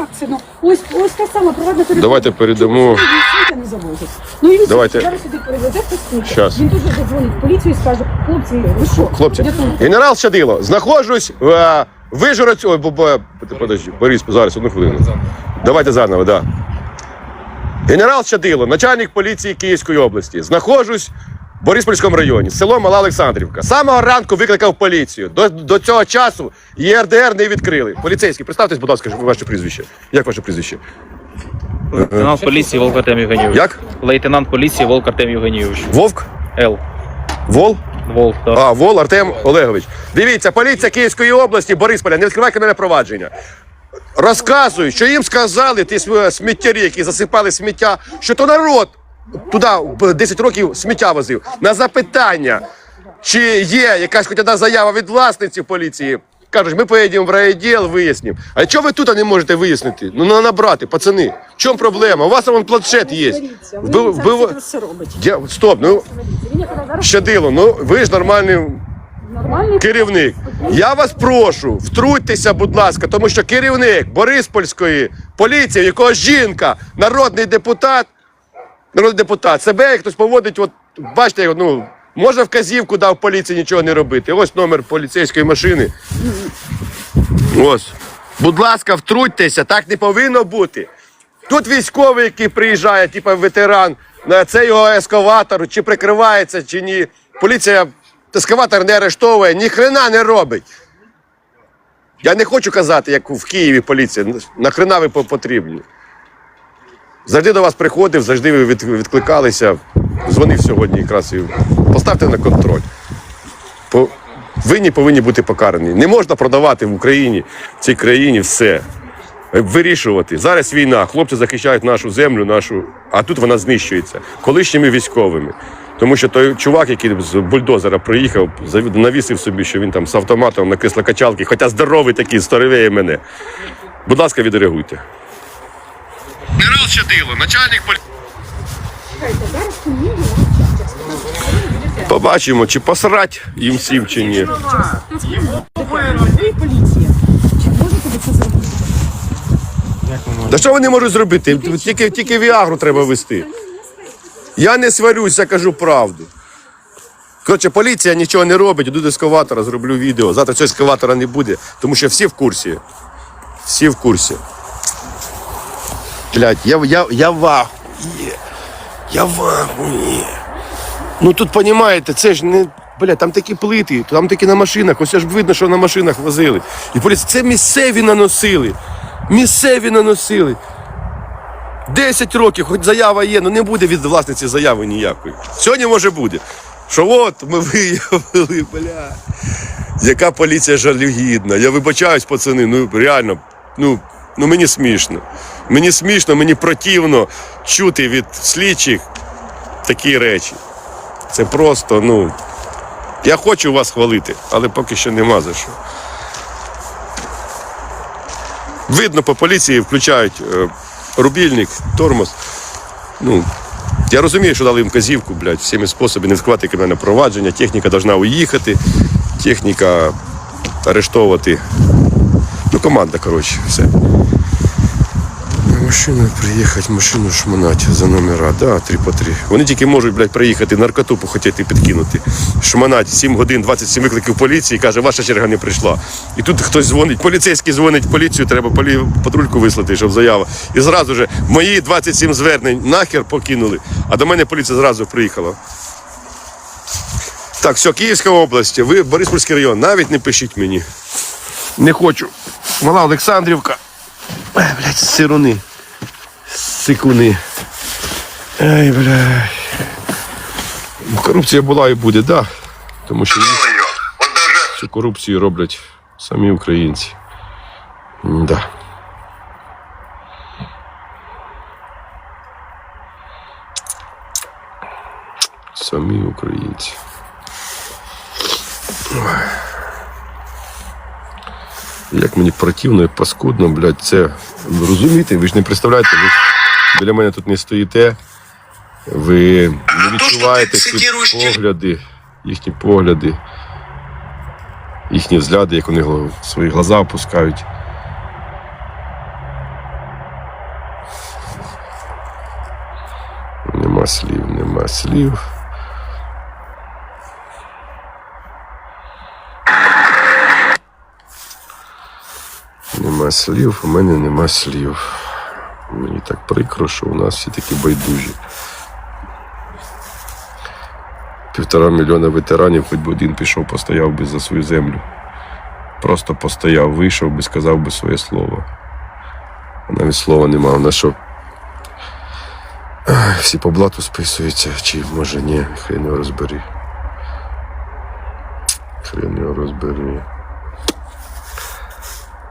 як це? Ну, ось, ось та сама приватна територія. Давайте передамо. Чому сюди не завозять? Ну, і Давайте. зараз сюди перевезе це. Щас. Він дуже задзвонить в поліцію і скаже, хлопці, ви що? Хлопці, генерал Щадило, знаходжусь в е, Ой, бо, бо, подожди, Борис, зараз, одну хвилину. Давайте заново, да. Генерал Щадило, начальник поліції Київської області. Знаходжусь Бориспольському районі, село Мала Олександрівка. Самого ранку викликав поліцію. До, до цього часу ЄРДР не відкрили. Поліцейський, представтесь, будь ласка, ваше прізвище. Як ваше прізвище? Лейтенант поліції Волк Артем Євгенійович. Як? Лейтенант поліції Волк Артем Євгенійович. Вовк? Л. Вол? Волк, так. А, Вол Артем Олегович. Дивіться, поліція Київської області, Борисполя, не відкривай кримінальне провадження. Розказують, що їм сказали ті сміттярі, які засипали сміття, що то народ туди б 10 років сміття возив. На запитання, чи є якась хоч одна заява від власниці поліції, кажуть, ми поїдемо в райвідділ, вияснимо. А чого ви тут не можете вияснити? Ну, ну набрати, пацани. В чому проблема? У вас там вон планшет є. Вбив- вбив-. Я- Стоп, ну щадило, ну ви ж нормальний нормальний. керівник. Я вас прошу, втрутьтеся, будь ласка, тому що керівник Бориспольської поліції, якого жінка, народний депутат, народний депутат, себе як хтось поводить, от бачите, ну. Може вказівку дав поліції нічого не робити. Ось номер поліцейської машини. Ось. Будь ласка, втрутьтеся, так не повинно бути. Тут військовий, який приїжджає, типу ветеран, на це його ескаватор, чи прикривається, чи ні. Поліція ескаватор не арештовує, ні хрена не робить. Я не хочу казати, як в Києві поліція. Нахрена ви потрібні. Завжди до вас приходив, завжди ви відкликалися. Дзвонив сьогодні якраз і поставте на контроль. По... Винні повинні бути покарані. Не можна продавати в Україні, в цій країні все. Вирішувати. Зараз війна, хлопці захищають нашу землю, нашу, а тут вона знищується колишніми військовими. Тому що той чувак, який з бульдозера приїхав, навісив собі, що він там з автоматом на кислокачалки, хоча здоровий такий, здоровее мене. Будь ласка, відреагуйте. Генерал Щадило, начальник поліції. Побачимо, чи посрать їм всім, чи ні. Поліція. Що вони можуть зробити? Тільки, тільки Віагру треба вести. Я не сварюсь, я кажу правду. Коротше, поліція нічого не робить, йду до ескаватора, зроблю відео. Завтра цього ескаватора не буде, тому що всі в курсі. Всі в курсі. Блядь, я, я, я в ахуї. Я в ахуї. Ну тут, розумієте, це ж не. Блядь, там такі плити, там такі на машинах, ось ж видно, що на машинах возили. І поліція, це місцеві наносили. Місцеві наносили. 10 років, хоч заява є, ну не буде від власниці заяви ніякої. Сьогодні може буде. Що от ми виявили, бля. Яка поліція жалюгідна. Я вибачаюсь, пацани, ну реально, ну, ну мені смішно. Мені смішно, мені противно чути від слідчих такі речі. Це просто, ну. Я хочу вас хвалити, але поки що нема за що. Видно, по поліції включають е, рубільник, тормоз. Ну, я розумію, що дали їм казівку, блядь, всіми способами не відкривати кримінальне провадження. Техніка повинна уїхати, техніка арештовувати. Ну, команда, коротше, все. Машину приїхати, машину шмонати за номера, да, 3 по 3. Вони тільки можуть, блядь, приїхати, наркоту похотіти підкинути. Шмонать 7 годин, 27 викликів поліції, каже, ваша черга не прийшла. І тут хтось дзвонить, поліцейський дзвонить поліцію, треба полі... патрульку вислати, щоб заява. І зразу же мої 27 звернень нахер покинули, а до мене поліція зразу приїхала. Так, все, Київська область, ви Бориспольський район, навіть не пишіть мені. Не хочу. Мала Олександрівка. Ай, блядь, сирони. Сикуни. Ай, блядь. Корупція була і буде, да. Тому що цю корупцію роблять самі українці. Да. Самі українці. Як мені противно і паскудно, блядь, це розумієте, ви ж не представляєте, ви ж біля мене тут не стоїте, ви не відчуваєте тут погляди, їхні погляди, їхні взгляди, як вони свої глаза опускають. Нема слів, нема слів. Нема слів, у мене нема слів. Мені так прикро, що у нас всі такі байдужі. Півтора мільйона ветеранів, хоч би один пішов, постояв би за свою землю. Просто постояв, вийшов би, сказав би своє слово. Навіть слова нема. У нас що? Всі по блату списуються, чи може ні, хрен його розбери. Хрен його розбери.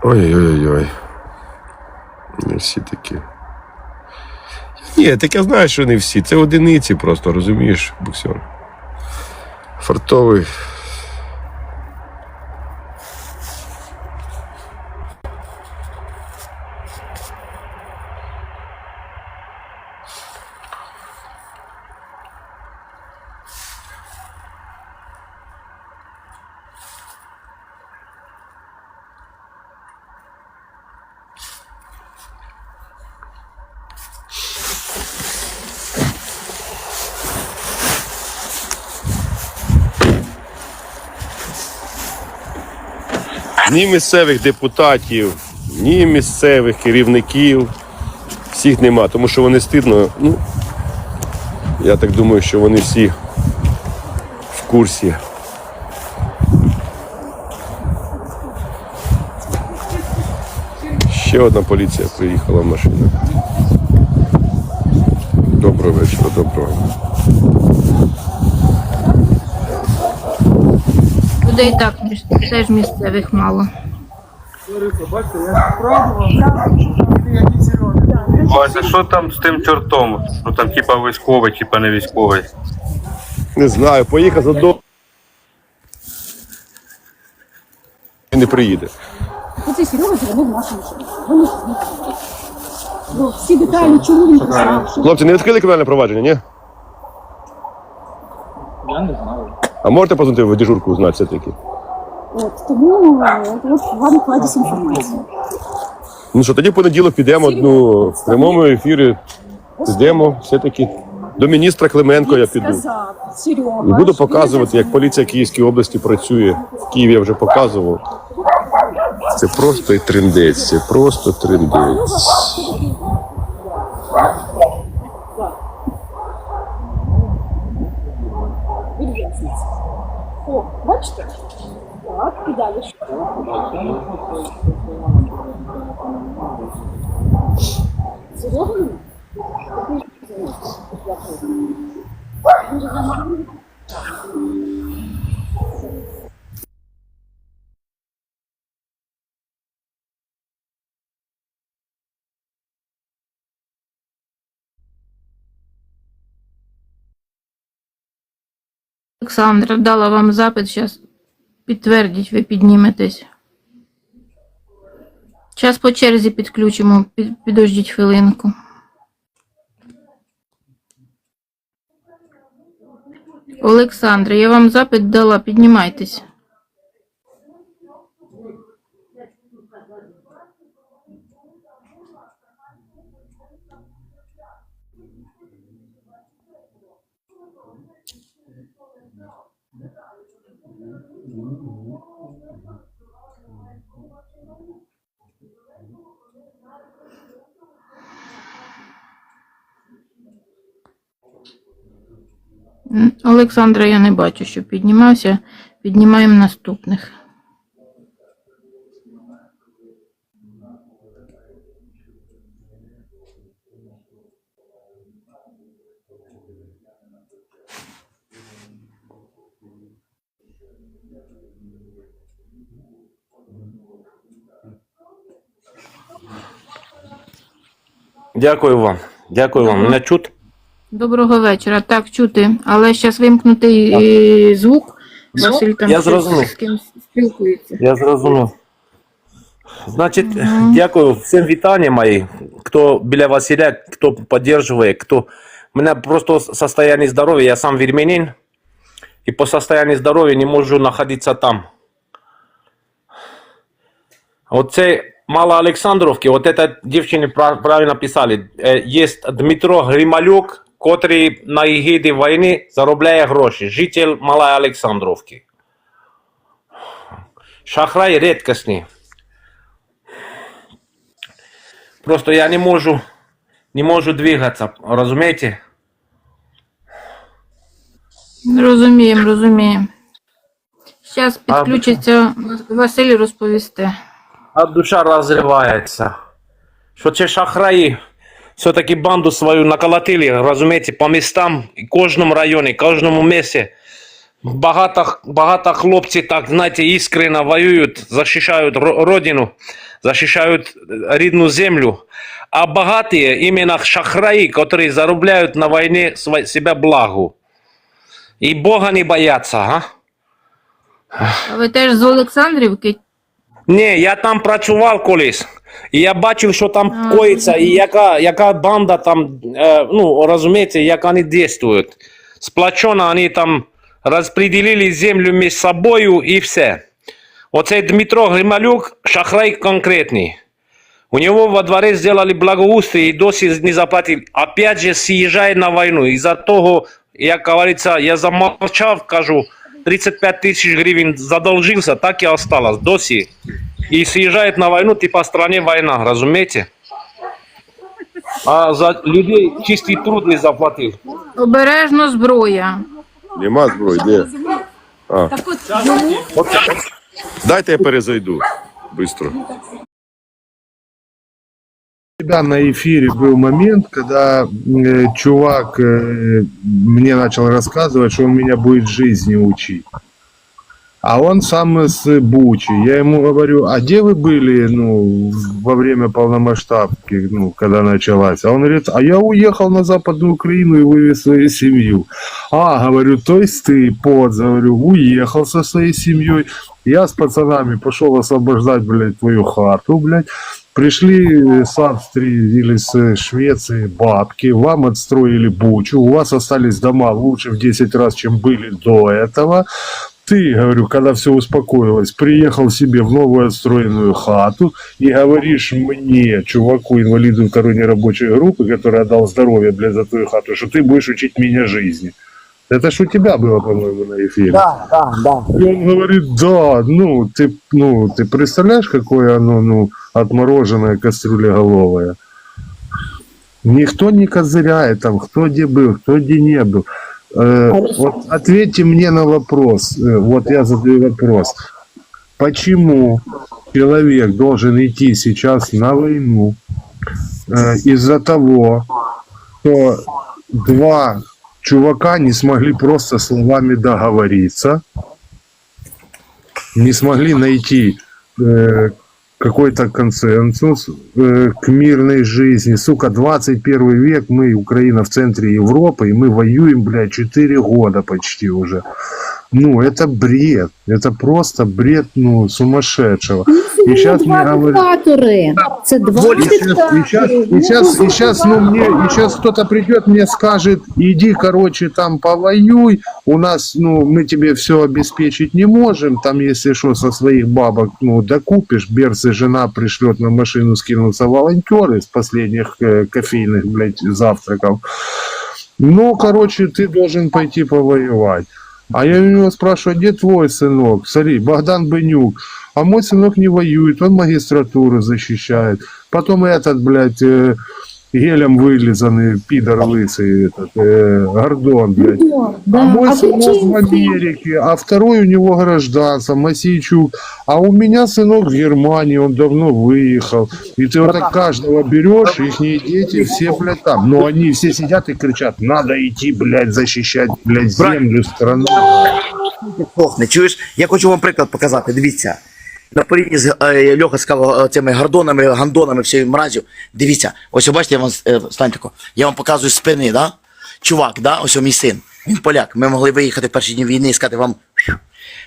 Ой-ой-ой. Не всі такі. Ні, так я знаю, що не всі. Це одиниці просто, розумієш, боксер. Фартовий. Ні місцевих депутатів, ні місцевих керівників. Всіх нема, тому що вони стидно. Ну, я так думаю, що вони всі в курсі. Ще одна поліція приїхала в машину. Доброго вечора, доброго. Людей так теж місцевих мало. Вася, що там з тим чортом? Ну там типа військовий, типа не військовий. Не знаю, поїхав за до. Не приїде. Оцей Серега дзвонив нашу машину. Вони ж їхали. Ну, всі деталі, чому він писав, що Хлопці, не відкрили кримінальне провадження, ні? Я не знаю. А можете позвонити в дежурку узнати все-таки? от, тому е, от вам кладуть інформацію. Ну що, тоді в понеділок підемо ну, в прямому ефірі. Підемо все-таки до міністра Клименко я піду. І буду показувати, як поліція Київської області працює. В Києві я вже показував. Це просто і трендець, це просто трендець. О, бачите? Так, і далі. що? Олександра дала вам запит, зараз підтвердіть, ви підніметесь. Зараз по черзі підключимо, підождіть хвилинку. Олександра, я вам запит дала, піднімайтесь. Олександра, я не бачу, що піднімався. Піднімаємо наступних. Дякую вам. Дякую вам. Мене чут? Доброго вечора. Так, чути, але зараз вимкнутий е, звук. Василь там я щось зрозумів. з кимось спілкується. Я зрозумів. Значить, дякую всім вітання мої, хто біля Василя, хто підтримує, хто. У мене просто состояние здоров'я, я сам вірменин, і по состоянию здоров'я не можу знаходитися там. Оце Мало Олександровки, вот это девчины прав- правильно писали. Э, Есть Дмитро Грималюк, котрий на егіді війни заробляє гроші. Житель Малої Олександровки. Шахрай рідкісний. Просто я не можу, не можу двигатися, розумієте? Розуміємо, розуміємо. Зараз підключиться Василь розповісти. А душа розривається. Що ці шахраї все-таки банду свою наколотили, розумієте, по містам, кожному районі, кожному місці. Багато, багато хлопців так, знаєте, іскренно воюють, захищають родину, захищають рідну землю. А багаті іменно шахраї, які заробляють на війні сва- себе благо. І Бога не бояться, а? А ви теж з Олександрівки? Ні, я там працював колись. І я бачив, що там коїться, і яка, яка банда там, е, ну, розумієте, як вони дійствують. Сплачено вони там розподілили землю між собою і все. Оцей Дмитро Грималюк, шахрай конкретний. У него во дворе сделали благоустрие и досі не заплатили. Опять же съезжает на войну. Из-за того, як говорится, я замолчав, кажу, 35 тысяч гривен задолжился, так и осталось досі. И съезжает на войну, типа стране война, разумеете? А за людей чистий труд не заплатил. Обережно зброя. Нема зброї, де? Так от, йому Дайте я перезайду. Быстро. Тебя на эфире был момент, когда э, чувак э, мне начал рассказывать, что он меня будет жизни учить. А он сам с Бучи. Я ему говорю, а где вы были ну, во время полномасштабки, ну, когда началась? А он говорит, а я уехал на Западную Украину и вывез свою семью. А, говорю, то есть ты, под, говорю, уехал со своей семьей. Я с пацанами пошел освобождать, блядь, твою хату, блядь. Пришли с Австрии или с Швеции бабки, вам отстроили бучу, у вас остались дома лучше в 10 раз, чем были до этого. Ты, говорю, когда все успокоилось, приехал себе в новую отстроенную хату и говоришь мне, чуваку, инвалиду второй нерабочей группы, который отдал здоровье, блядь, за твою хату, что ты будешь учить меня жизни. Это ж у тебя было, по-моему, на эфире. Да, да, да. И он говорит, да, ну, ты, ну, ты представляешь, какое оно, ну, отмороженное кастрюлеголовое? Никто не козыряет там, кто где был, кто где не был. Э, вот ответьте мне на вопрос, э, вот я задаю вопрос. Почему человек должен идти сейчас на войну э, из-за того, что два чувака не смогли просто словами договориться, не смогли найти э, какой-то консенсус э, к мирной жизни. Сука, 21 век, мы, Украина, в центре Европы, и мы воюем, блядь, 4 года почти уже. Ну, это бред. Это просто бред, ну, сумасшедшего. И сейчас мне говорят... два И сейчас, и сейчас, и сейчас, и сейчас, ну, мне, и сейчас кто-то придет, мне скажет, иди, короче, там повоюй, у нас, ну, мы тебе все обеспечить не можем, там, если что, со своих бабок, ну, докупишь, Берцы жена пришлет на машину, скинутся волонтеры с последних э, кофейных, блядь, завтраков. Ну, короче, ты должен пойти повоевать. А я у него спрашиваю, где твой сынок? Смотри, Богдан Бенюк. А мой сынок не воюет, он магистратуру защищает. Потом этот, блядь, э, гелем вылизанный, пидор лысый, этот, э, Гордон, блядь. Да. А мой А ти сынок в чим? Америке, а второй у него гражданство, Масейчук. А у меня сынок в Германии, он давно выехал. И ты вот так каждого берешь, их дети все, блядь, там. Но они все сидят и кричат, надо идти, блядь, защищать, блядь, землю, страну. Сохне. Чуєш? Я хочу вам приклад показати. Дивіться. На порівні з е, Льоха сказав е, цими гордонами, гандонами, всією мразю. Дивіться, ось бачите, я вам е, стань. Я вам показую спини, да? Чувак, да? ось мій син. Він поляк. Ми могли виїхати в перші дні війни і сказати вам.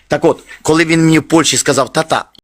Так от, коли він мені в Польщі сказав, тата,